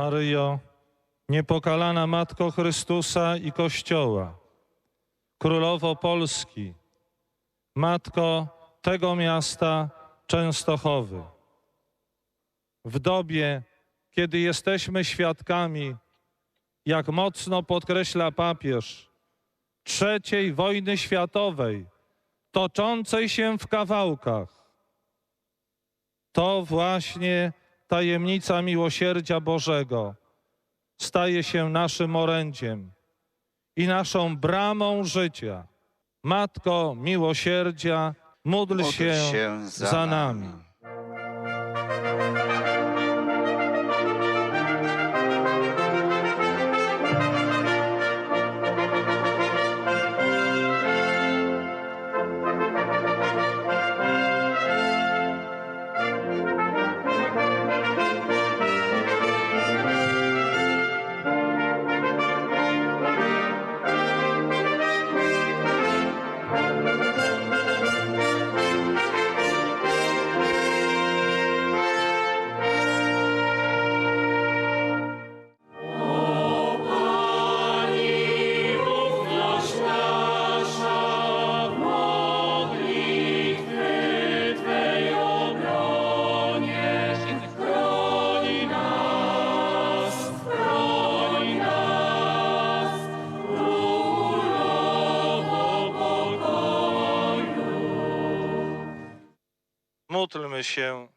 Maryjo, niepokalana Matko Chrystusa i Kościoła, Królowo Polski, Matko tego miasta Częstochowy. W dobie, kiedy jesteśmy świadkami, jak mocno podkreśla papież, trzeciej wojny światowej, toczącej się w kawałkach, to właśnie tajemnica miłosierdzia Bożego staje się naszym orędziem i naszą bramą życia. Matko miłosierdzia, módl, Módl się, się za za nami. nami. Módlmy się.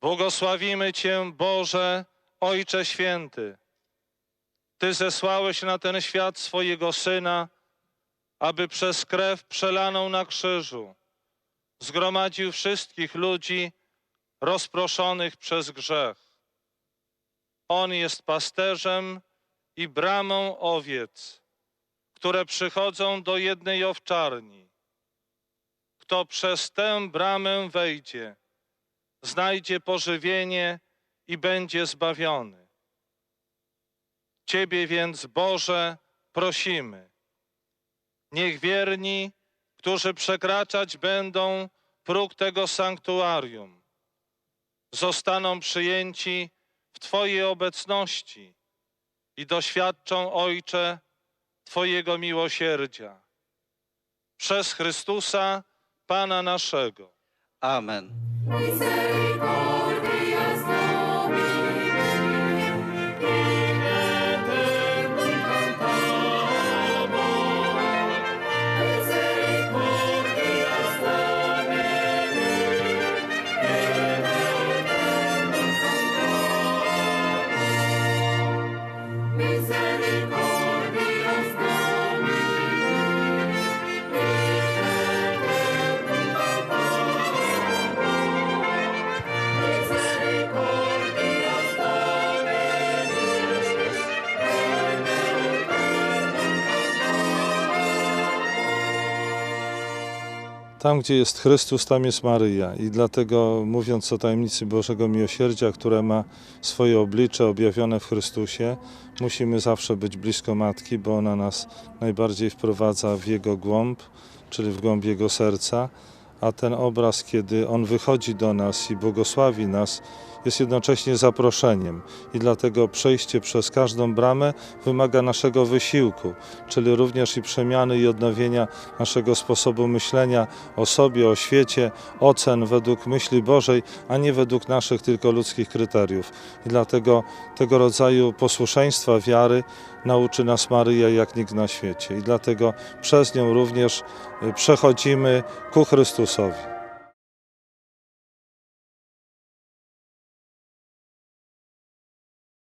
Błogosławimy Cię, Boże, Ojcze Święty. Ty zesłałeś na ten świat swojego Syna, aby przez krew przelaną na krzyżu zgromadził wszystkich ludzi rozproszonych przez grzech. On jest pasterzem i bramą owiec, które przychodzą do jednej owczarni. Kto przez tę bramę wejdzie, znajdzie pożywienie i będzie zbawiony. Ciebie więc, Boże, prosimy. Niech wierni, którzy przekraczać będą próg tego sanktuarium, zostaną przyjęci w Twojej obecności i doświadczą, Ojcze, Twojego miłosierdzia. Przez Chrystusa, Pana naszego. Amen. Tam, gdzie jest Chrystus, tam jest Maryja. I dlatego, mówiąc o tajemnicy Bożego Miłosierdzia, które ma swoje oblicze objawione w Chrystusie, musimy zawsze być blisko Matki, bo ona nas najbardziej wprowadza w Jego głąb, czyli w głąb Jego serca. A ten obraz, kiedy On wychodzi do nas i błogosławi nas, jest jednocześnie zaproszeniem. I dlatego przejście przez każdą bramę wymaga naszego wysiłku, czyli również i przemiany i odnowienia naszego sposobu myślenia o sobie, o świecie, ocen według myśli Bożej, a nie według naszych tylko ludzkich kryteriów. I dlatego tego rodzaju posłuszeństwa wiary nauczy nas Maryja jak nikt na świecie. I dlatego przez nią również y, przechodzimy ku Chrystusowi.